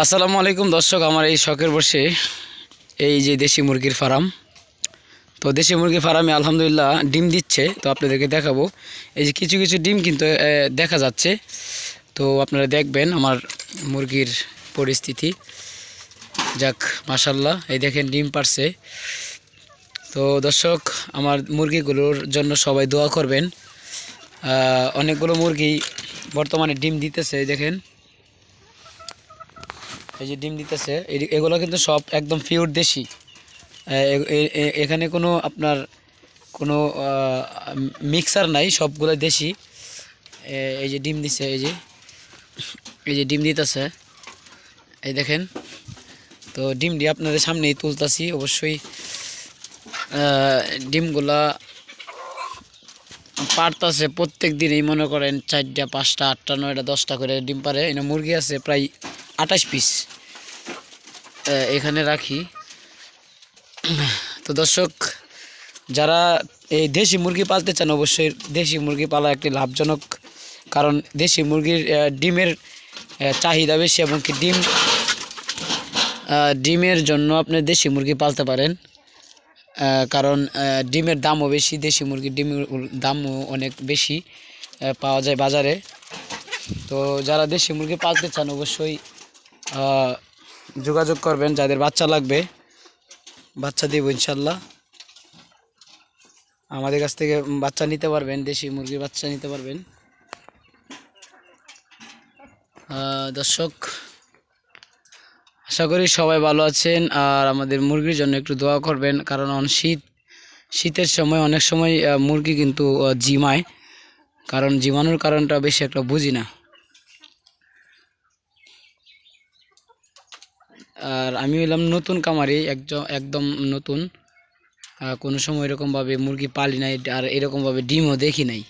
আসসালামু আলাইকুম দর্শক, আমার এই শখের বসে এই যে দেশি মুরগির ফার্ম। তো দেশি মুরগির ফার্মে আলহামদুলিল্লাহ ডিম দিচ্ছে, তো আপনাদেরকে দেখাবো। এই যে কিছু কিছু ডিম কিন্তু দেখা যাচ্ছে। তো আপনারা দেখবেন আমার মুরগির পরিস্থিতি। যাক মাসাল্লাহ এই দেখেন ডিম পারছে। তো দর্শক, আমার মুরগিগুলোর জন্য সবাই দোয়া করবেন। অনেকগুলো মুরগি বর্তমানে ডিম দিতেছে দেখেন। এই যে ডিম দিতেছে এগুলো কিন্তু সব একদম পিওর দেশি। এখানে কোনো আপনার কোনো মিক্সার নাই সবগুলো দেশি। এই যে ডিম দিছে, এই যে এই যে ডিম দিতেছে। এই দেখেন, তো ডিম দিয়ে আপনাদের সামনেই তুলতাছি, অবশ্যই ডিমগুলা পারতাছে প্রত্যেক দিনই মনে করেন চারটা, পাঁচটা, আটটা, নয়টা, দশটা করে ডিম পারে। এনে মুরগি আছে প্রায় আঠাশ পিস এখানে রাখি। তো দর্শক, যারা এই দেশি মুরগি পালতে চান, অবশ্যই দেশি মুরগি পালা একটি লাভজনক, কারণ দেশি মুরগির ডিমের চাহিদা বেশি এবং কি ডিম ডিমের জন্য আপনি দেশি মুরগি পালতে পারেন। কারণ ডিমের দামও বেশি, দেশি মুরগির ডিমের দামও অনেক বেশি পাওয়া যায় বাজারে। তো যারা দেশি মুরগি পালতে চান, অবশ্যই যোগাযোগ করবেন, যাদের বাচ্চা লাগবে, বাচ্চা দেবো ইনশাল্লাহ। আমাদের কাছ থেকে বাচ্চা নিতে পারবেন, দেশি মুরগির বাচ্চা নিতে পারবেন। দর্শক, আশা করি সবাই ভালো আছেন, আর আমাদের মুরগির জন্য একটু দোয়া করবেন, কারণ শীত, শীতের সময় অনেক সময় মুরগি কিন্তু জিমায়। কারণ জিমানোর কারণটা বেশি একটা বুঝি না। আর আমি হইলাম নতুন কামারি, একজন, একদম নতুন। কোনো সময় এরকমভাবে মুরগি পালি নাই, আর এরকমভাবে ডিমও দেখি নাই।